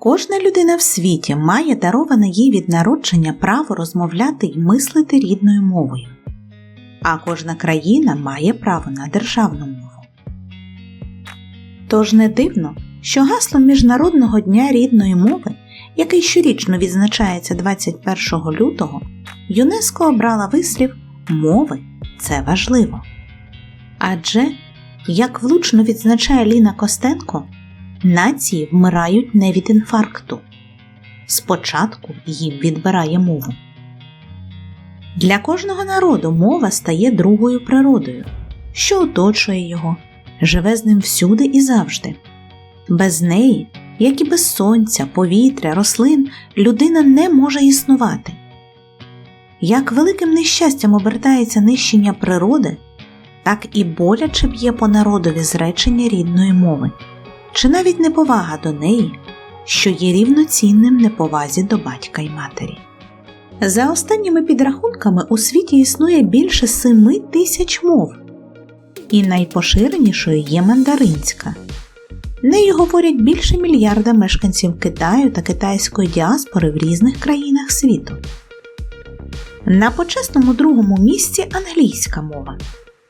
Кожна людина в світі має дароване їй від народження право розмовляти й мислити рідною мовою, а кожна країна має право на державну мову. Тож не дивно, що гаслом Міжнародного дня рідної мови, який щорічно відзначається 21 лютого, ЮНЕСКО обрала вислів Мови це важливо. Адже, як влучно відзначає Ліна Костенко, нації вмирають не від інфаркту. Спочатку їм відбирає мову. Для кожного народу мова стає другою природою, що оточує його, живе з ним всюди і завжди. Без неї, як і без сонця, повітря, рослин, людина не може існувати. Як великим нещастям обертається нищення природи, так і боляче б'є по народові зречення рідної мови, чи навіть неповага до неї, що є рівноцінним неповазі до батька й матері. За останніми підрахунками у світі існує більше семи тисяч мов, і найпоширенішою є мандаринська. Нею говорять більше мільярда мешканців Китаю та китайської діаспори в різних країнах світу. На почесному другому місці англійська мова,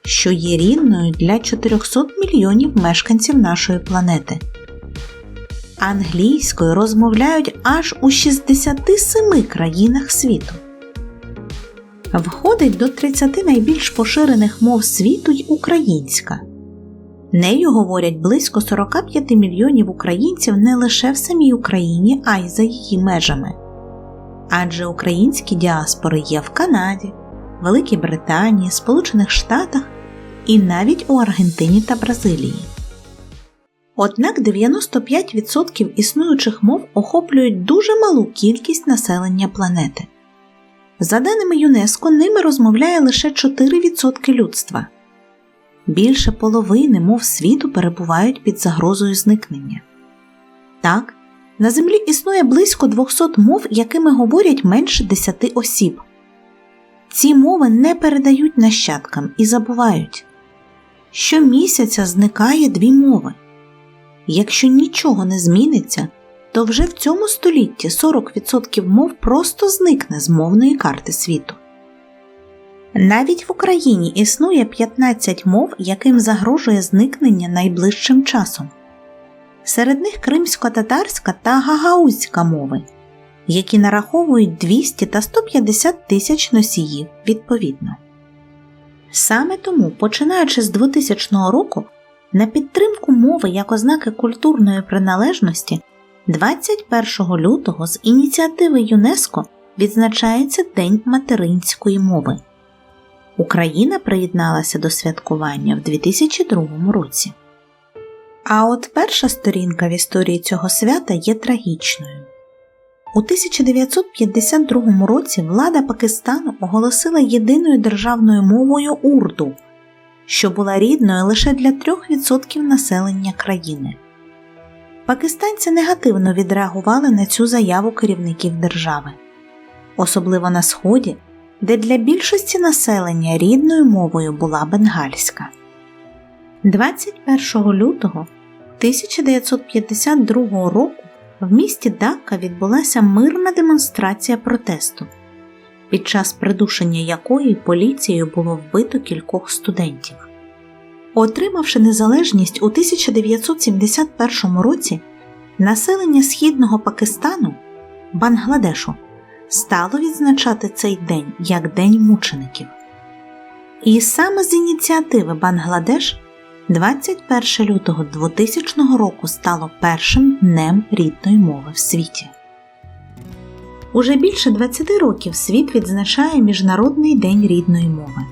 що є рідною для 400 мільйонів мешканців нашої планети. Англійською розмовляють аж у 67 країнах світу. Входить до 30 найбільш поширених мов світу й українська. Нею говорять близько 45 мільйонів українців не лише в самій Україні, а й за її межами. Адже українські діаспори є в Канаді, Великій Британії, Сполучених Штатах і навіть у Аргентині та Бразилії. Однак 95% існуючих мов охоплюють дуже малу кількість населення планети. За даними ЮНЕСКО, ними розмовляє лише 4% людства. Більше половини мов світу перебувають під загрозою зникнення. Так, на Землі існує близько 200 мов, якими говорять менше 10 осіб. Ці мови не передають нащадкам і забувають. Щомісяця зникає дві мови. Якщо нічого не зміниться, то вже в цьому столітті 40% мов просто зникне з мовної карти світу. Навіть в Україні існує 15 мов, яким загрожує зникнення найближчим часом. Серед них кримсько-татарська та гагаузька мови, які нараховують 200 та 150 тисяч носіїв відповідно. Саме тому, починаючи з 2000 року, на підтримку мови як ознаки культурної приналежності 21 лютого з ініціативи ЮНЕСКО відзначається День материнської мови. Україна приєдналася до святкування в 2002 році. А от перша сторінка в історії цього свята є трагічною. У 1952 році влада Пакистану оголосила єдиною державною мовою урду, що була рідною лише для 3% населення країни. Пакистанці негативно відреагували на цю заяву керівників держави, особливо на Сході, де для більшості населення рідною мовою була бенгальська. 21 лютого 1952 року в місті Дакка відбулася мирна демонстрація протесту, під час придушення якої поліцією було вбито кількох студентів. Отримавши незалежність у 1971 році, населення східного Пакистану Бангладешу стало відзначати цей день як День мучеників. І саме з ініціативи Бангладеш 21 лютого 2000 року стало першим днем рідної мови в світі. Уже більше 20 років світ відзначає Міжнародний день рідної мови.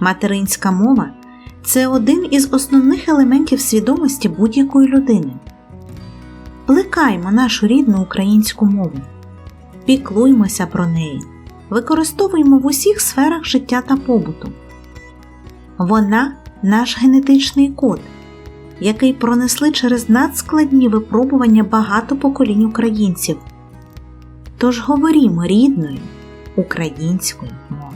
Материнська мова це один із основних елементів свідомості будь-якої людини. Плекаймо нашу рідну українську мову, піклуймося про неї, використовуємо в усіх сферах життя та побуту. Вона наш генетичний код, який пронесли через надскладні випробування багато поколінь українців. Тож говорімо рідною українською мовою.